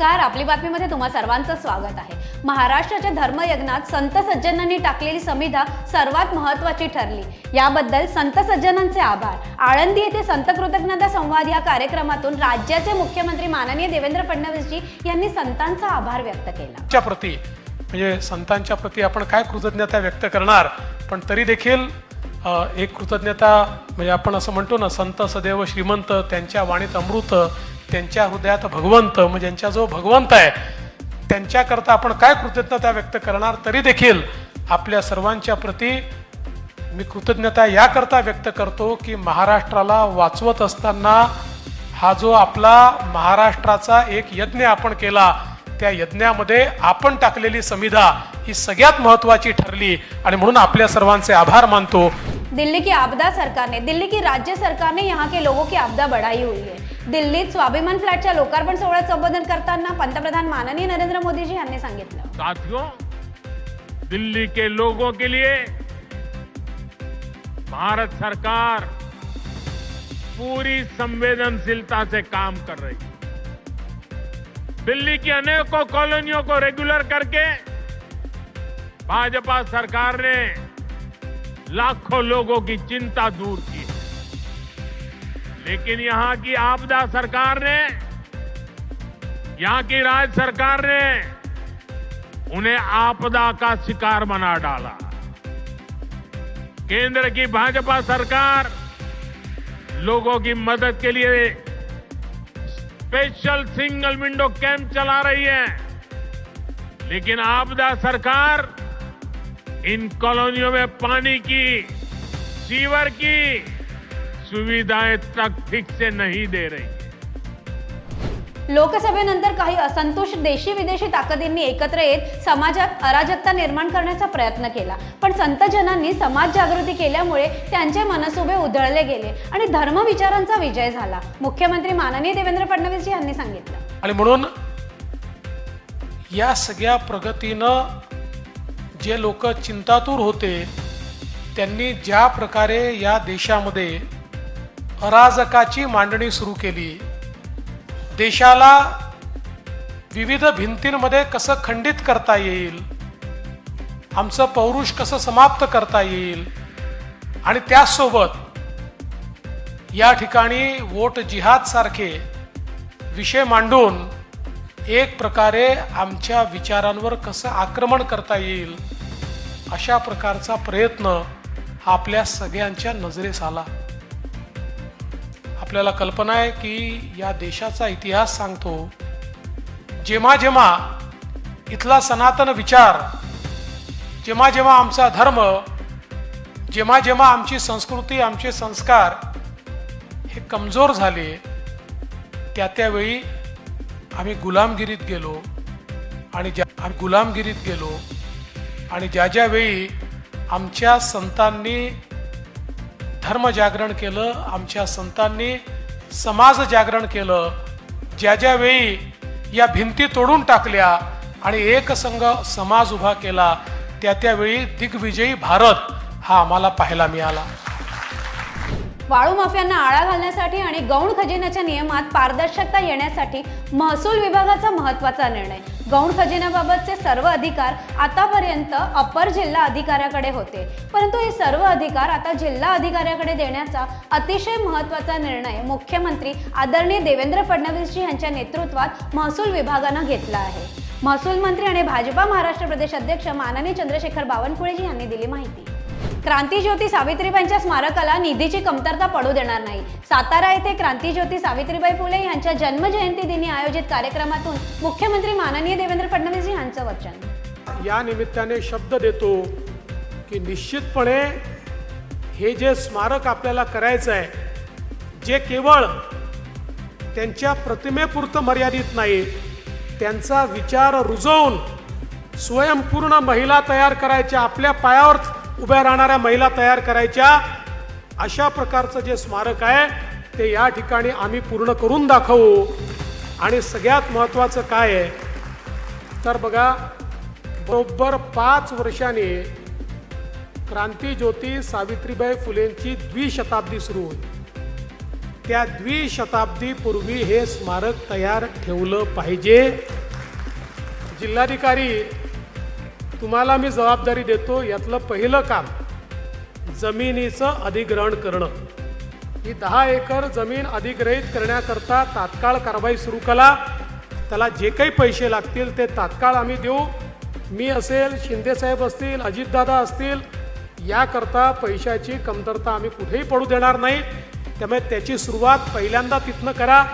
नमस्कार आपली बातमीमध्ये तुम्हा सर्वांचं स्वागत आहे. महाराष्ट्राच्या धर्मयज्ञात संत सज्जनांनी टाकलेली समिधा सर्वात महत्वाची ठरली. याबद्दल संत सज्जनांचे आभार. आळंदी येथे संत कृतज्ञता संवाद या कार्यक्रमातून राज्याचे मुख्यमंत्री माननीय देवेंद्र फडणवीसजी यांनी संतांचा आभार व्यक्त केला. च्या प्रती म्हणजे संतांच्या प्रती आपण काय कृतज्ञता व्यक्त करणार पण तरी देखील एक कृतज्ञता म्हणजे आपण असं म्हणतो ना संत सदैव श्रीमंत त्यांच्या वाणीत अमृत त्यांच्या हृदयात भगवंत म्हणजे ज्यांच्या जो भगवंत आहे त्यांच्याकरता आपण काय कृतज्ञता व्यक्त करणार तरी देखील आपल्या सर्वांच्या प्रती मी कृतज्ञता याकरता व्यक्त करतो की महाराष्ट्राला वाचवत असताना हा जो आपला महाराष्ट्राचा एक यज्ञ आपण केला त्या यज्ञामध्ये आपण टाकलेली समिधा ही सगळ्यात महत्त्वाची ठरली. आणि म्हणून आपल्या सर्वांचे आभार मानतो. दिल्ली की आपदा सरकार ने दिल्ली की राज्य सरकार ने यहाँ के लोगों की आपदा बढ़ाई हुई है। दिल्लीत स्वाभिमान फ्लॅटच्या लोकार्पण सोहळ्यात संबोधन करताना पंतप्रधान माननीय नरेंद्र मोदीजी यांनी सांगितलं. साथियों दिल्ली के लोगों के लिए भारत सरकार पूरी संवेदनशीलता से काम कर रही है। दिल्ली की अनेकों कॉलोनियों को रेगुलर करके भाजपा सरकार ने लाखों लोगों की चिंता दूर की। है लेकिन यहाँ की आपदा सरकार ने, यहाँ की राज्य सरकार ने उन्हें आपदा का शिकार बना डाला। केंद्र की भाजपा सरकार लोगों की मदद के लिए स्पेशल सिंगल विंडो कैंप चला रही है। लेकिन आपदा सरकार इन कॉलोनियों में पानी की सीवर की सुविधाएं तक ठीक से नहीं दे रही। लोकसभेनंतर काही असंतोष देशी विदेशी ताकदींनी एकत्र येत समाजात अराजकता निर्माण करण्याचा प्रयत्न केला. पण संतजनांनी समाज जागृती केल्यामुळे त्यांचे मनसुबे उधळले गेले आणि धर्मविचारांचा विजय झाला. मुख्यमंत्री माननीय देवेंद्र फडणवीसजी यांनी सांगितलं. आणि म्हणून या सगळ्या प्रगतीनं जे लोक चिंतातूर होते त्यांनी ज्या प्रकारे या देशामध्ये अराजकाची मांडणी सुरू केली देशाला विविध भिंतींमध्ये कसं खंडित करता येईल आमचं पौरुष कसं समाप्त करता येईल आणि त्याचसोबत या ठिकाणी वोट जिहाद सारखे विषय मांडून एक प्रकारे आमच्या विचारांवर कसं आक्रमण करता येईल अशा प्रकारचा प्रयत्न हा आपल्या सगळ्यांच्या नजरेस आला. आपल्याला कल्पना आहे की या देशाचा इतिहास सांगतो जेव्हा जेव्हा इथला सनातन विचार जेव्हा जेव्हा आमचा धर्म जेव्हा जेव्हा आमची संस्कृती आमचे संस्कार हे कमजोर झाले त्या त्यावेळी आम्ही गुलामगिरीत गेलो आणि ज्या आम्ही गुलामगिरीत गेलो आणि ज्या ज्यावेळी आमच्या संतांनी धर्मजागरण केलं आमच्या संतांनी समाज जागरण केलं ज्या ज्यावेळी या भिंती तोडून टाकल्या आणि एकसंघ समाज उभा केला त्या त्यावेळी दिग्विजयी भारत हा आम्हाला पाहायला मिळाला. वाळू माफियांना आळा घालण्यासाठी आणि गौण खजिन्याच्या नियमात पारदर्शकता येण्यासाठी महसूल विभागाचा महत्त्वाचा निर्णय. गौण खजिन्याबाबतचे सर्व अधिकार आतापर्यंत अपर जिल्हा अधिकाऱ्याकडे होते. परंतु हे सर्व अधिकार आता जिल्हा अधिकाऱ्याकडे देण्याचा अतिशय महत्त्वाचा निर्णय मुख्यमंत्री आदरणीय देवेंद्र फडणवीसजी यांच्या नेतृत्वात महसूल विभागानं घेतला आहे. महसूल मंत्री आणि भाजपा महाराष्ट्र प्रदेश अध्यक्ष माननीय चंद्रशेखर बावनकुळेजी यांनी दिली माहिती. क्रांतीज्योती सावित्रीबाईंच्या स्मारकाला निधीची कमतरता पडू देणार नाही. सातारा येथे क्रांतीज्योती सावित्रीबाई फुले यांच्या जन्मजयंती दिनी आयोजित कार्यक्रमातून मुख्यमंत्री माननीय देवेंद्र फडणवीस यांचं वचन. या निमित्ताने शब्द देतो की निश्चितपणे हे जे स्मारक आपल्याला करायचं आहे जे केवळ त्यांच्या प्रतिमेपुरतं मर्यादित नाही त्यांचा विचार रुजवून स्वयंपूर्ण महिला तयार करायच्या आपल्या पायावर उभ्या राहणाऱ्या महिला तयार करायच्या. अशा प्रकारचं जे स्मारक आहे ते या ठिकाणी आम्ही पूर्ण करून दाखवू. आणि सगळ्यात महत्त्वाचं काय आहे तर बघा बरोबर पाच वर्षाने क्रांतीज्योती सावित्रीबाई फुलेंची द्विशताब्दी सुरू होती त्या द्विशताब्दीपूर्वी हे स्मारक तयार ठेवलं पाहिजे. जिल्हाधिकारी तुम्हाला मी जबाबदारी देतो यातलं पहिलं काम जमिनीचं अधिग्रहण करणं. ही दहा एकर जमीन अधिग्रहित करण्याकरता तात्काळ कारवाई सुरू करा. त्याला जे काही पैसे लागतील ते तात्काळ आम्ही देऊ. मी असेल शिंदेसाहेब असतील अजितदादा असतील याकरता पैशाची कमतरता आम्ही कुठेही पडू देणार नाही. त्यामुळे त्याची सुरुवात पहिल्यांदा तिथनं करा.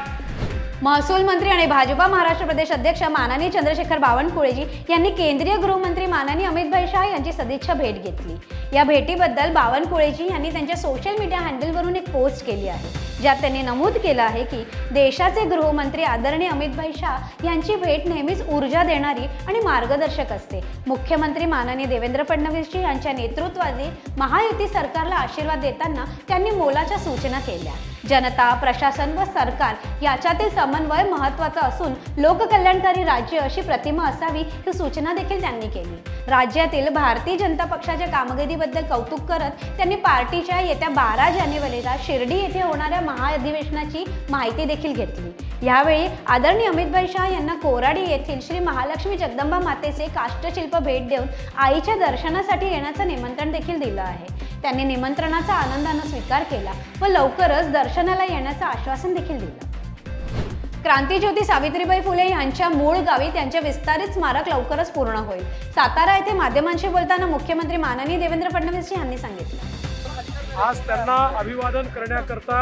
महसूल मंत्री आणि भाजपा महाराष्ट्र प्रदेश अध्यक्ष माननीय चंद्रशेखर बावनकुळेजी यांनी केंद्रीय गृहमंत्री माननीय अमितभाई शाह यांची सदिच्छा भेट घेतली. या भेटीबद्दल बावनकुळेजी यांनी त्यांच्या सोशल मीडिया हँडलवरून एक पोस्ट केली आहे ज्यात त्यांनी नमूद केलं आहे की देशाचे गृहमंत्री आदरणीय अमितभाई शाह यांची भेट नेहमीच ऊर्जा देणारी आणि मार्गदर्शक असते. मुख्यमंत्री माननीय देवेंद्र फडणवीसजी यांच्या नेतृत्वाने महायुती सरकारला आशीर्वाद देताना त्यांनी मोलाच्या सूचना केल्या. जनता प्रशासन व सरकार याच्यातील समन्वय महत्त्वाचा असून लोककल्याणकारी राज्य अशी प्रतिमा असावी ही सूचना देखील त्यांनी केली. राज्यातील भारतीय जनता पक्षाच्या कामगिरीबद्दल कौतुक करत त्यांनी पार्टीच्या येत्या बारा जानेवारीला शिर्डी येथे होणाऱ्या महाअधिवेशनाची माहिती देखील घेतली. यावेळी आदरणीय अमितभाई शाह यांना कोराडी येथील श्री महालक्ष्मी जगदंबा मातेचे काष्टशिल्प भेट देऊन आईच्या दर्शनासाठी येण्याचं निमंत्रण देखील दिलं आहे. त्यांनी निमंत्रणाचा आनंदानं स्वीकार केला व लवकरच दर्शनाला येण्याचं आश्वासन देखील दिलं. क्रांतीज्योती सावित्रीबाई फुले यांच्या मूळ गावी त्यांचे विस्तारित स्मारक लवकरच पूर्ण होईल. सातारा येथे माध्यमांशी बोलताना मुख्यमंत्री माननीय देवेंद्र फडणवीस यांनी सांगितलं. आज त्यांना अभिवादन करण्याकरता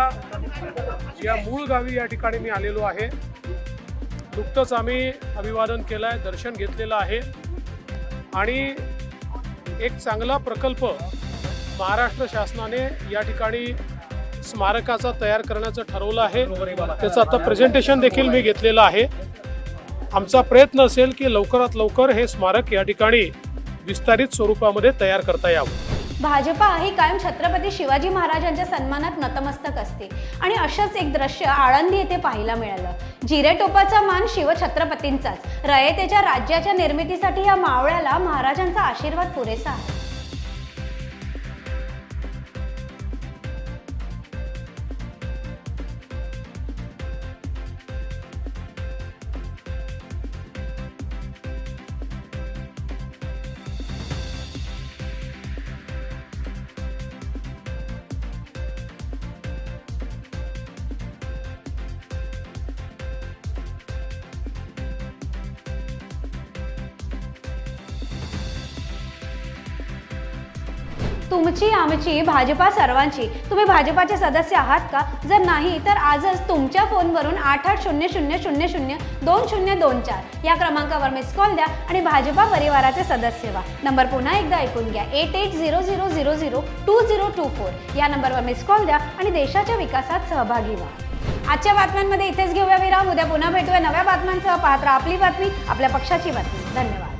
या मूळ गावी या ठिकाणी मी आलेलो आहे. नुकतंच आम्ही अभिवादन केलं आहे दर्शन घेतलेलं आहे. आणि एक चांगला प्रकल्प महाराष्ट्र शासनाने या ठिकाणी स्मारकाचा तयार करण्याचं ठरवलं आहे. त्याचं आता प्रेझेंटेशन देखील मी घेतलेलं आहे. आमचा प्रयत्न असेल की लवकरात लवकर हे स्मारक या ठिकाणी विस्तारित स्वरूपामध्ये तयार करता यावं. भाजपा ही कायम छत्रपती शिवाजी महाराजांच्या सन्मानात नतमस्तक असते. आणि अशंच एक दृश्य आळंदी येथे पाहायला मिळालं. जिरे टोपाचा मान शिवछत्रपतींचाच रयतेच्या राज्याच्या निर्मितीसाठी या मावळ्याला महाराजांचा आशीर्वाद पुरेसा आहे. तुमची आमची भाजपा सर्वांची. तुम्ही भाजपाचे सदस्य आहात का? जर नाही तर आजच तुमच्या फोनवरून आठ आठ शून्य शून्य शून्य शून्य दोन शून्य दोन चार या क्रमांकावर मिस कॉल द्या आणि भाजपा परिवाराचे सदस्य व्हा. नंबर पुन्हा एकदा ऐकून घ्या. Eight eight zero zero zero zero two zero two four या नंबरवर मिस कॉल द्या आणि देशाच्या विकासात सहभागी व्हा. आजच्या बातम्यांमध्ये इथेच घेऊया विराम. उद्या पुन्हा भेटूया नव्या बातम्यांसह. पाहत राहा आपली बातमी आपल्या पक्षाची बातमी. धन्यवाद.